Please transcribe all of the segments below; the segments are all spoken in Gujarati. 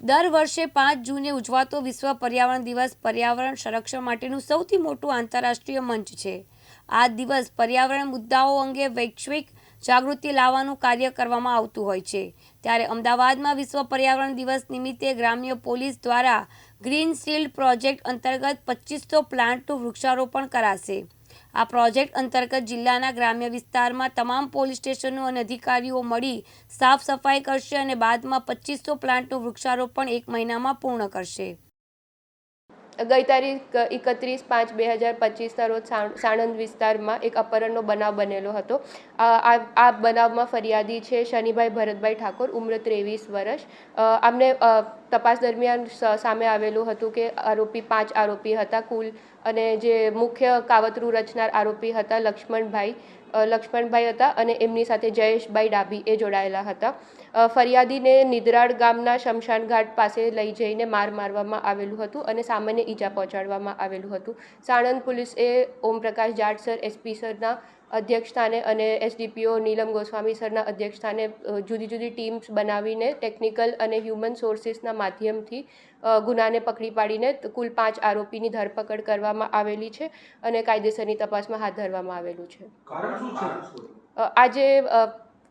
દર વર્ષે પાંચ જૂને ઉજવાતો વિશ્વ પર્યાવરણ દિવસ પર્યાવરણ સંરક્ષણ માટેનું સૌથી મોટું આંતરરાષ્ટ્રીય મંચ છે. આ દિવસ પર્યાવરણ મુદ્દાઓ અંગે વૈશ્વિક જાગૃતિ લાવવાનું કાર્ય કરવામાં આવતું હોય છે. ત્યારે અમદાવાદમાં વિશ્વ પર્યાવરણ દિવસ નિમિત્તે ગ્રામ્ય પોલીસ દ્વારા ગ્રીન શિલ્ડ પ્રોજેક્ટ અંતર્ગત પચીસો પ્લાન્ટનું વૃક્ષારોપણ કરાશે. આ પ્રોજેક્ટ અંતર્ગત જિલ્લાના ગ્રામ્ય વિસ્તારમાં તમામ પોલીસ સ્ટેશનો અને અધિકારીઓ મળી સાફ સફાઈ કરશે અને બાદમાં પચીસો પ્લાન્ટનું વૃક્ષારોપણ એક મહિનામાં પૂર્ણ કરશે. ગઈ તારીખ એકત્રીસ પાંચ બે હજાર પચીસના રોજ સાણંદ વિસ્તારમાં એક અપહરણનો બનાવ બનેલો હતો. આ બનાવમાં ફરિયાદી છે શનિભાઈ ભરતભાઈ ઠાકોર, ઉમર ત્રેવીસ વર્ષ. આમને તપાસ દરમિયાન સામે આવેલું હતું કે આરોપી પાંચ આરોપી હતા. કુલ અને જે મુખ્ય કાવતરું રચનાર આરોપી હતા લક્ષ્મણભાઈ લક્ષ્મણભાઈ હતા અને એમની સાથે જયેશભાઈ ડાભી એ જોડાયેલા હતા. ફરિયાદીને નિદ્રાળ ગામના શમશાન ઘાટ પાસે લઈ જઈને માર મારવામાં આવેલું હતું અને સામાન્ય ઈજા પહોંચાડવામાં આવેલું હતું. સાણંદ પોલીસે ઓમપ્રકાશ જાટ સર એસપી સરના અધ્યક્ષસ્થાને અને એસડીપીઓ નીલમ ગોસ્વામી સરના અધ્યક્ષસ્થાને જુદી જુદી ટીમ્સ બનાવીને ટેકનિકલ અને હ્યુમન સોર્સિસના માધ્યમથી ગુનાને પકડી પાડીને કુલ પાંચ આરોપીની ધરપકડ કરવામાં આવેલી છે અને કાયદેસરની તપાસમાં હાથ ધરવામાં આવેલું છે. કારણ શું છે? અ, આજે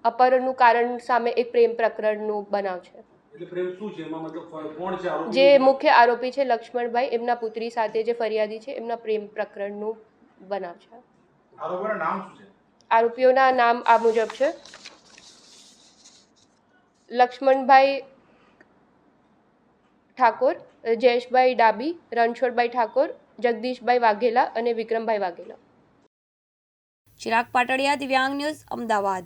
અપહરણનું કારણ સામે એક પ્રેમ પ્રકરણનું બનાવ છે. એટલે પ્રેમ શું છે? એમાં મતલબ કો- કોણ છે આરોપી? જે મુખ્ય આરોપી છે લક્ષ્મણભાઈ એમના પુત્રી સાથે જે ફરિયાદી છે એમના પ્રેમ પ્રકરણનું બનાવ છે. આરોપીના નામ શું છે? આરોપીઓના નામ આ મુજબ છે. લક્ષ્મણભાઈ ઠાકોર જયેશભાઈ ડાબી રણછોડભાઈ ઠાકોર જગદીશભાઈ વાઘેલા અને વિક્રમભાઈ વાઘેલા. ચિરાગ પાટડિયા દિવ્યાંગ ન્યૂઝ અમદાવાદ.